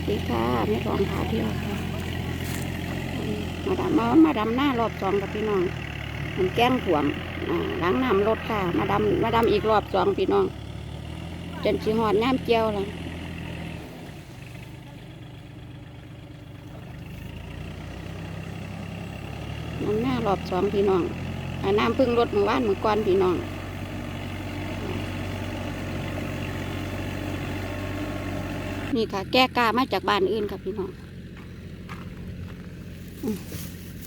สดีค่ะแม่รองพาเที่ยวค่ะอืมาดำมามาดำหน้ารอบสองกับพี่น้องมันแก้งถ่วมล้างน้ำรถค่ะ มาดำมาดำอีกรอบสองพี่น้อง จนสิหอดน้ำเจียวละน้ำหน้ารอบสองพี่น้องน้ำพึ่งรถเมื่อวานเมื่อก่อนพี่น้อง นี่ค่ะ แก้กามาจากบ้านอื่นค่ะพี่น้องอ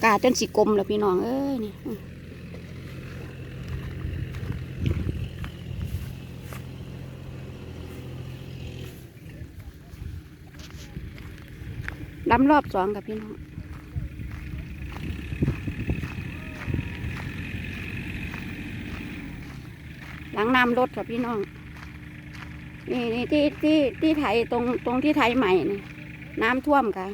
กาจนสิกลมแล้วพี่น้องเอ้ยนี่อืมดำรอบสองค่ะพี่น้องหลังน้ำรถค่ะพี่น้อง นี่นี่ที่ที่ที่ไทยตรงตรงที่ไทยใหม่นี่น้ำท่วมค่ะ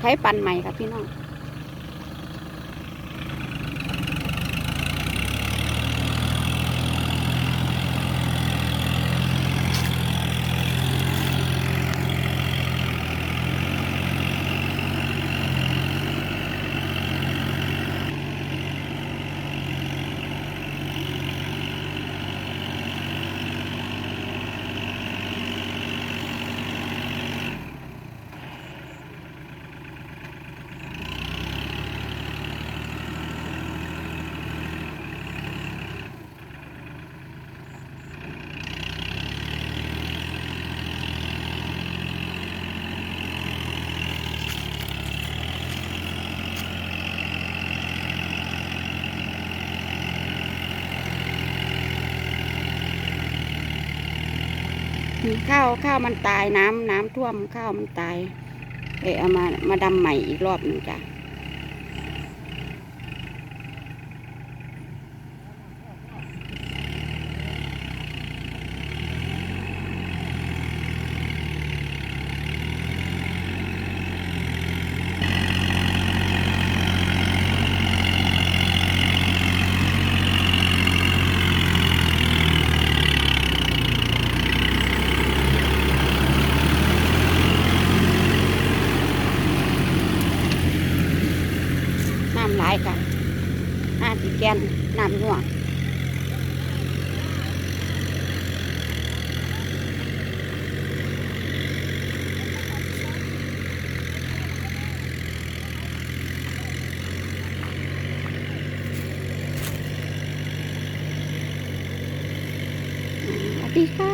ไทยปั่นใหม่ค่ะพี่น้อง ข้าวข้าวมันตายน้ำน้ำท่วมข้าวมันตายเออเอามามาดำใหม่อีกรอบหนึ่งจ้ะ น้ำหลายค่ะน้ำสีแกนน้ำนัวอ่วัสดีค่ะ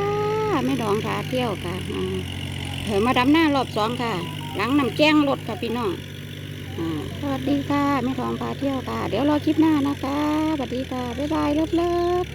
แม่ดองพาเที่ยวค่ะเถอมาดำหน้ารอบสองค่ะ หลังน้ำแจ้งรถค่ะพี่น้อง สวัสดีค่ะแม่ทองพาเที่ยวค่ะ เดี๋ยวรอคลิปหน้านะคะ สวัสดีค่ะ บ๊ายบายเลิฟเลิฟ